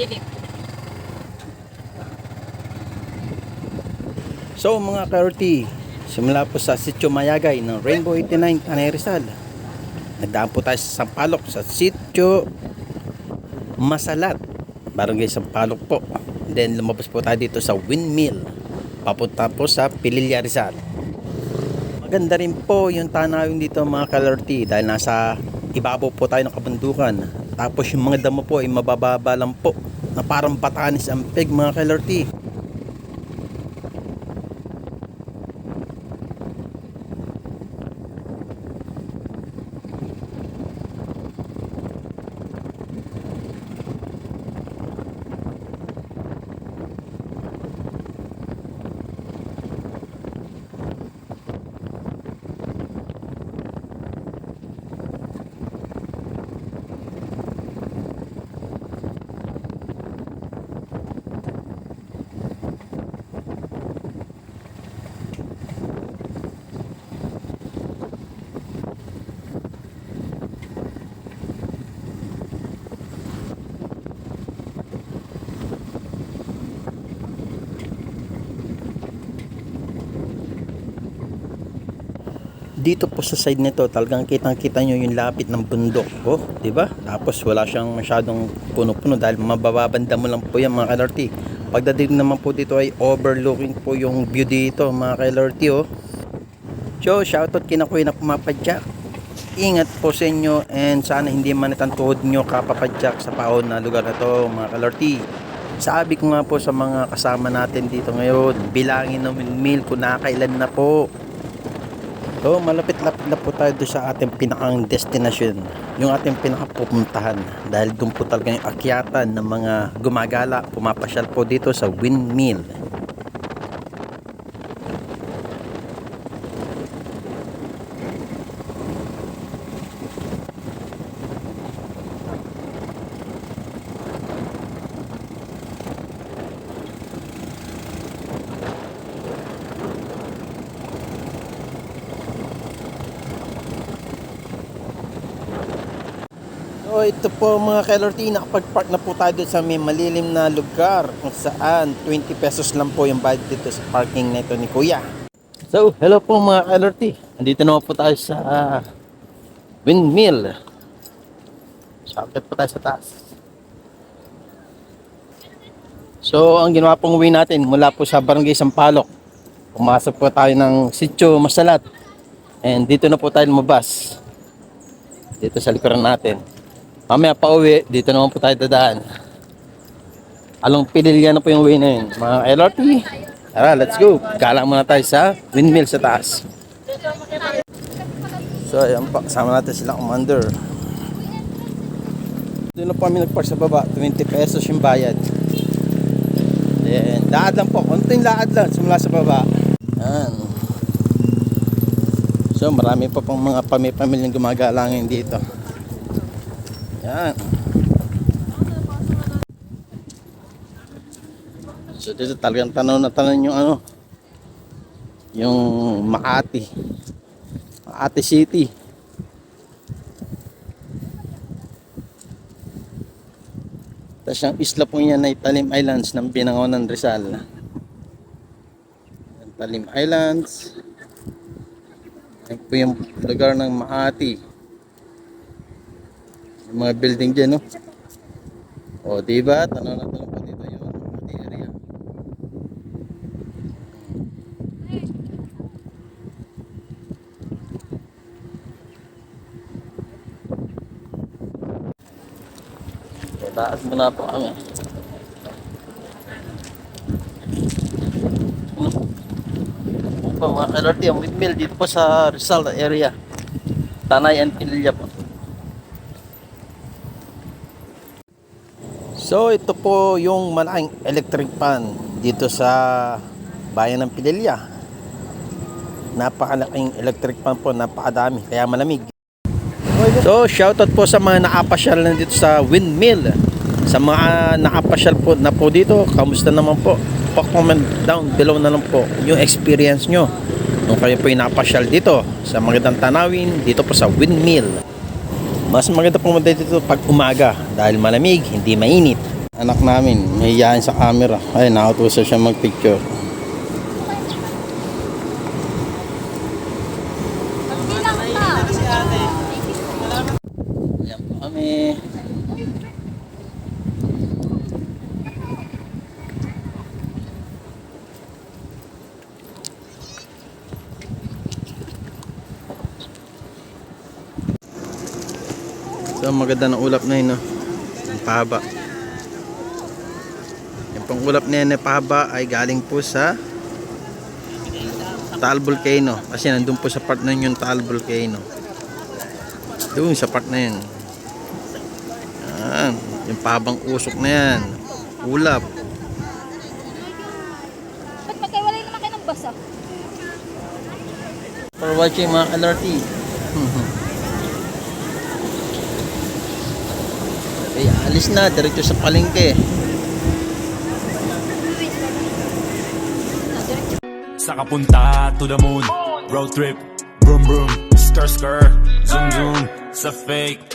Dilim. So mga ka-RT, simula po sa Sitio Mayagay ng Rainbow 89 Tanay Rizal. Nagdaan po tayo sa Sampalok sa Sitio Masalat, Barangay Sampalok po. Then lumabas po tayo dito sa Windmill, papunta po sa Pililya Rizal. Maganda rin po yung tanawin dito mga ka-RT dahil nasa ibabaw po tayo ng kabundukan. Tapos yung mga damo po ay mabababa lang po na parang batanis ang peg mga ka-RT. Dito po sa side nito talagang kitang kita nyo yung lapit ng bundok oh, di ba? Tapos wala siyang masyadong puno-puno dahil mabababanda mo lang po yan mga ka-LRT. Pagdating naman po dito ay overlooking po yung view dito mga ka-LRT oh. So shoutout kina Kuya na pumapadyak. Ingat po sa inyo and sana hindi man tuhod nyo kapapadyak sa paon na lugar na to mga ka-LRT. Sabi ko nga po sa mga kasama natin dito ngayon, bilangin ng windmill kung nakailan na po. So, malapit-lapit na po tayo doon sa ating pinakang destination. Yung ating pinakapupuntahan. Dahil doon po talaga yung akyatan ng mga gumagala, pumapasyal po dito sa windmill. Ito po mga ka-LRT, nakapag-park na po tayo sa may malilim na lugar kung saan 20 pesos lang po yung bayad dito sa parking nito ni Kuya. So, hello po mga ka-LRT. Andito naman po tayo sa ah, windmill. Sakit po tayo sa taas. So, ang ginawa pong uwi natin mula po sa Barangay Sampalok. Pumasok po tayo ng Sitio Masalat. And dito na po tayo lumabas. Dito sa likuran natin. Mamaya pa uwi, dito naman po tayo dadaan. Along pililya na po yung uwi na yun. Mga LRT, tara, let's go. Galang muna tayo sa windmill sa taas. So, ayan pa, kasama natin sila commander. Doon na po kami nagpark sa baba, 20 pesos yung bayad. Then, laad lang po, konting laad lang, simula sa baba. Yan. So, marami pa pong mga pamipamilyang gumagalangin dito. Yan. So dito talagang tanaw na tanaw yung ano yung Makati. Makati City. Tapos yung isla po yan ay Talim Islands ng Binangonan Rizal. Yan, Talim Islands. Yan po yung lugar ng Makati. Yung mga building dyan, no? O, di ba? Tanaw na tanaw po dito yung Makati area. Taas mo na po kami. Po, mga kalorti, ang windmill dito po sa Rizal area. Tanay and Pilya po. So ito po yung malaking electric pan dito sa bayan ng Pililya. Napakalaking electric pan po, napakadami, kaya malamig. So shoutout po sa mga nakapasyal na dito sa windmill. Sa mga nakapasyal po na po dito, kamusta naman po? Pa-comment down below na lang po yung experience nyo. Nung kayo po yung nakapasyal dito sa magandang tanawin dito po sa windmill. Mas maganda pumunta dito pag umaga dahil malamig, hindi mainit. Anak namin, nahihiyain sa camera. Ay, nakatusa siya magpicture. Bilang ka. Ayan po kami. So maganda ng ulap na yun no? Ang pahaba. Yung pang ulap na yun na pahaba ay galing po sa Taal Volcano. Kasi nandun po sa part na yun yung Taal Volcano. Doon sa part na yun. Yan yung pahabang usok na yan. Ulap. Ba't magkaiwalay naman kayo ng basa? for watching mga LRT okay alis na diretso sa palengke. Sa kapunta to the moon. Road trip Vroom vroom. Skr skr Zoom zoom. Sa fake